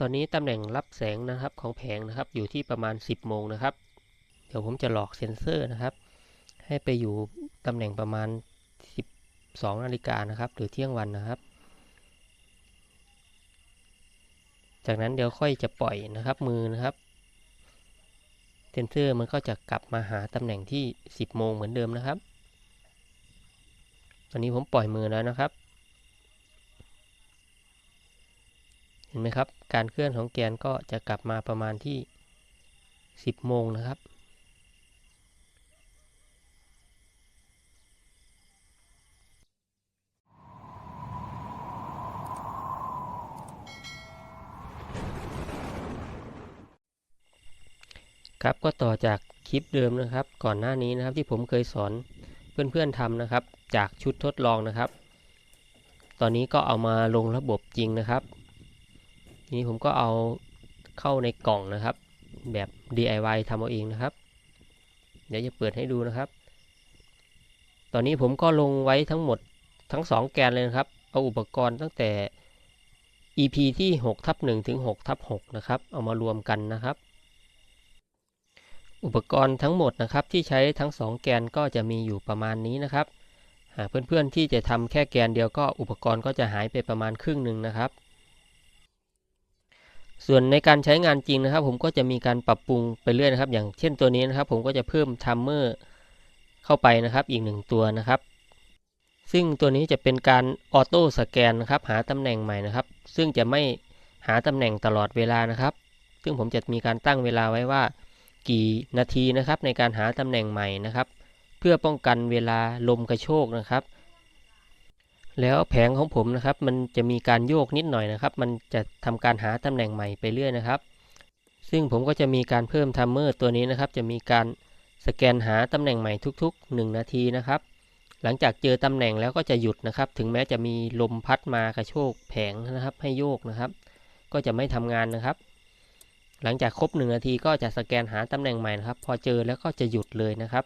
ตอนนี้ตำแหน่งรับแสงนะครับของแผงนะครับอยู่ที่ประมาณ 10 โมงนะครับ เดี๋ยวผมจะหลอกเซ็นเซอร์นะครับ ให้ไปอยู่ตำแหน่งประมาณ 12 นาฬิกานะครับหรือเที่ยงวันนะครับ จากนั้นเดี๋ยวค่อยจะปล่อยนะครับมือนะครับ เซนเซอร์มันก็จะกลับมาหาตำแหน่งที่ 10 โมงเหมือนเดิมนะครับ ตอนนี้ผมปล่อยมือแล้วนะครับ เห็นไหมครับ การเคลื่อนของแกนก็จะกลับมาประมาณที่ 10 โมงนะครับ ครับก็ต่อจากคลิปเดิมนะครับ ก่อนหน้านี้นะครับที่ผมเคยสอนเพื่อนๆทำนะครับ จากชุดทดลองนะครับ ตอนนี้ก็เอามาลงระบบจริงนะครับ ทีนี้ผมก็เอาเข้าในกล่องนะครับ แบบ DIY ทำเอาเองนะครับ เดี๋ยวจะเปิดให้ดูนะครับ ตอนนี้ผมก็ลงไว้ทั้งหมดทั้ง 2 แกนเลยนะครับ เอาอุปกรณ์ตั้งแต่ EP ที่6ทับ1ถึง6ทับ6นะครับ เอามารวมกันนะครับ อุปกรณ์ทั้งหมดนะครับที่ใช้ทั้ง 2 แกนก็จะมีอยู่ประมาณนี้นะครับ หากเพื่อนๆที่จะทำแค่แกนเดียวก็อุปกรณ์ก็จะหายไปประมาณครึ่งหนึ่งนะครับ ส่วนในการใช้งานจริงนะครับ ผมก็จะมีการปรับปรุงไปเรื่อยนะครับ อย่างเช่นตัวนี้นะครับ ผมก็จะเพิ่มทัมเมอร์เข้าไปนะครับ อีกหนึ่งตัวนะครับ ซึ่งตัวนี้จะเป็นการออโต้สแกนนะครับหาตำแหน่งใหม่นะครับ ซึ่งจะไม่หาตำแหน่งตลอดเวลานะครับ ซึ่งผมจะมีการตั้งเวลาไว้ว่ากี่นาทีนะครับในการหาตำแหน่งใหม่นะครับ เพื่อป้องกันเวลาลมกระโชกนะครับ แล้วแผงของผมนะครับ มันจะมีการโยกนิดหน่อยนะครับ มันจะทำการหาตำแหน่งใหม่ไปเรื่อยนะครับ ซึ่งผมก็จะมีการเพิ่มทัมเมอร์ตัวนี้นะครับ จะมีการสแกนหาตำแหน่งใหม่ทุก ๆ 1 นาทีนะครับ หลังจากเจอตำแหน่งแล้วก็จะหยุดนะครับ ถึงแม้จะมีลมพัดมากระโชกแผงนะครับ ให้โยกนะครับ ก็จะไม่ทำงานนะครับ หลังจากครบ 1 นาทีก็จะสแกนหาตำแหน่งใหม่นะครับ พอเจอแล้วก็จะหยุดเลยนะครับ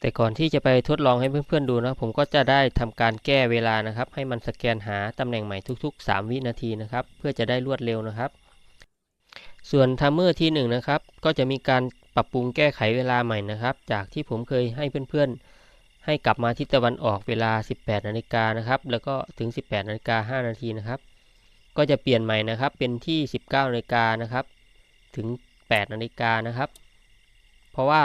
แต่ก่อนที่จะไปทดลองให้เพื่อนๆดูนะผมก็จะได้ทำการแก้เวลานะครับ ให้มันสแกนหาตำแหน่งใหม่ทุก ๆ 3 วินาทีนะครับ เพื่อจะได้รวดเร็วนะครับ ส่วนทัมเมอร์ที่1นงนะครับ ก็จะมีการปรับปรุงแก้ไขเวลาใหม่นะครับ จากที่ผมเคยให้เพื่อนๆ ให้กลับมาทิศตะวันออกเวลา 18นาฬิกานะครับแล้วก็ถึง 18นาฬิกา5นาทีนะครับ ก็จะเปลี่ยนใหม่นะครับเป็นที่ 19นาฬิกานะครับถึง 8นาฬิกานะครับ เพราะว่า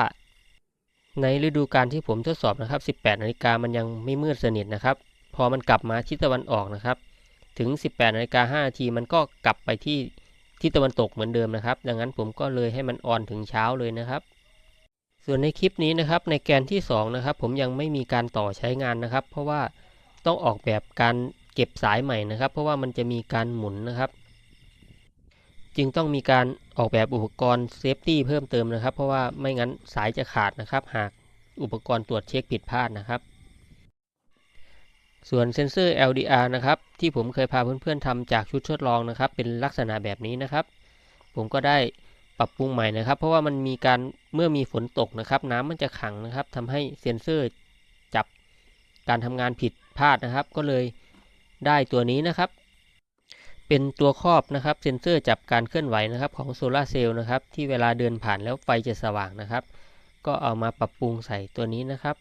ในฤดูกาลที่ผมทดสอบนะครับ 18 นาฬิกามันยังไม่มืดสนิทนะครับ พอมันกลับมาทิศตะวันออกนะครับ ถึง 18 นาฬิกา5นาทีมันก็กลับไปที่ทิศตะวันตกเหมือนเดิมนะครับ ดังนั้นผมก็เลยให้มันออนถึงเช้าเลยนะครับ ส่วนในคลิปนี้นะครับในแกนที่ 2 นะครับ ผมยังไม่มีการต่อใช้งานนะครับ เพราะว่าต้องออกแบบการเก็บสายใหม่นะครับ เพราะว่ามันจะมีการหมุนนะครับ จึงต้องมีการออกแบบอุปกรณ์เซฟตี้เพิ่มเติมนะครับ เพราะว่าไม่งั้นสายจะขาดนะครับ หากอุปกรณ์ตรวจเช็คผิดพลาดนะครับ ส่วนเซนเซอร์ LDR นะครับที่ผมเคยพาเพื่อนๆทำจากชุดทดลองนะครับ เป็นลักษณะแบบนี้นะครับ ผมก็ได้ปรับปรุงใหม่นะครับ เพราะว่ามันมีการเมื่อมีฝนตกนะครับ น้ำมันจะขังนะครับทำให้เซนเซอร์จับการทำงานผิดพลาดนะครับ ก็เลยได้ตัวนี้นะครับ เป็นตัวครอบนะครับเซ็นเซอร์จับการเคลื่อนไหวนะครับของโซลาเซลล์นะครับที่เวลาเดินผ่านแล้วไฟจะสว่างนะครับ ก็เอามาปรับปรุงใส่ตัวนี้นะครับ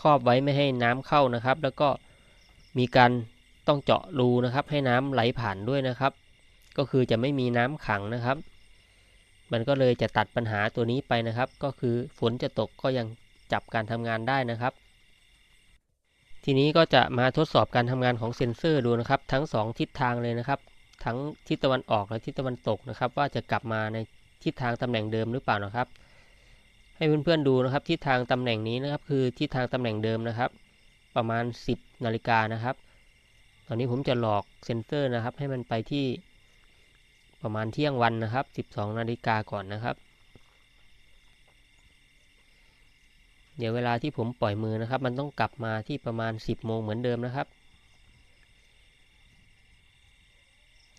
ครอบไว้ไม่ให้น้ำเข้านะครับ แล้วก็มีการต้องเจาะรูนะครับ ให้น้ำไหลผ่านด้วยนะครับ ก็คือจะไม่มีน้ำขังนะครับ มันก็เลยจะตัดปัญหาตัวนี้ไปนะครับ ก็คือฝนจะตกก็ยังจับการทำงานได้นะครับ ทีนี้ก็จะมาทดสอบการทำงานของเซ็นเซอร์ดูนะครับ ทั้ง 2 ทิศทางเลยนะครับ ทั้งทิศตะวันออกและทิศตะวันตกนะครับ ว่าจะกลับมาในทิศทางตำแหน่งเดิมหรือเปล่านะครับ ให้เพื่อนๆดูนะครับทิศทางตำแหน่งนี้นะครับ คือทิศทางตำแหน่งเดิมนะครับ ประมาณ 10นาฬิกานะครับ ตอนนี้ผมจะหลอกเซ็นเซอร์นะครับ ให้มันไปที่ประมาณเที่ยงวันนะครับ 12นาฬิกาก่อนนะครับ เดี๋ยวเวลาที่ผมปล่อยมือนะครับ มันต้องกลับมาที่ประมาณ 10โมงเหมือนเดิมนะครับ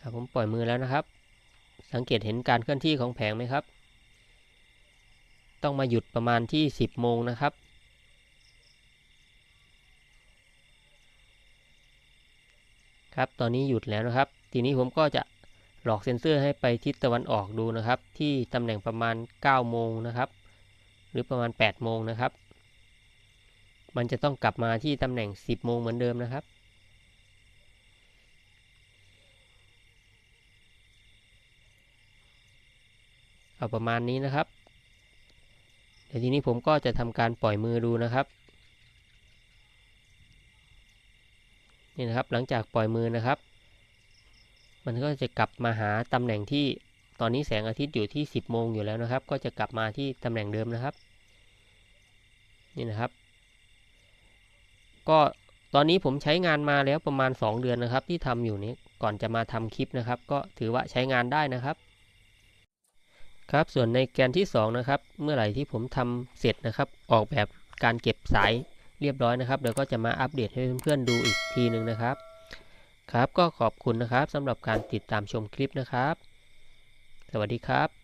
ครับผมปล่อยมือแล้วนะครับ สังเกตเห็นการเคลื่อนที่ของแผงไหมครับ ต้องมาหยุดประมาณที่ 10โมงนะครับครับตอนนี้หยุดแล้วนะครับ ทีนี้ผมก็จะหลอกเซ็นเซอร์ให้ไปทิศตะวันออกดูนะครับ ที่ตำแหน่งประมาณ9โมงนะครับ หรือประมาณ8โมงนะครับ มันจะต้องกลับมาที่ตำแหน่ง 10 โมงเหมือนเดิมนะครับ เอาประมาณนี้นะครับ เดี๋ยวทีนี้ผมก็จะทำการปล่อยมือดูนะครับ นี่นะครับหลังจากปล่อยมือนะครับ มันก็จะกลับมาหาตำแหน่งที่ตอนนี้แสงอาทิตย์อยู่ที่ 10 โมงอยู่แล้วนะครับ ก็จะกลับมาที่ตำแหน่งเดิมนะครับ นี่นะครับ ก็ตอนนี้ผมใช้งานมาแล้วประมาณ 2 เดือนนะครับ ที่ทำอยู่นี้ก่อนจะมาทำคลิปนะครับ ก็ถือว่าใช้งานได้นะครับ ครับส่วนในแกนที่ 2 นะครับ เมื่อไหร่ที่ผมทำเสร็จนะครับ ออกแบบการเก็บสายเรียบร้อยนะครับเดี๋ยวก็จะมาอัปเดตให้เพื่อนๆดูอีกทีหนึ่งนะครับ ครับก็ขอบคุณนะครับสำหรับการติดตามชมคลิปนะครับ สวัสดีครับ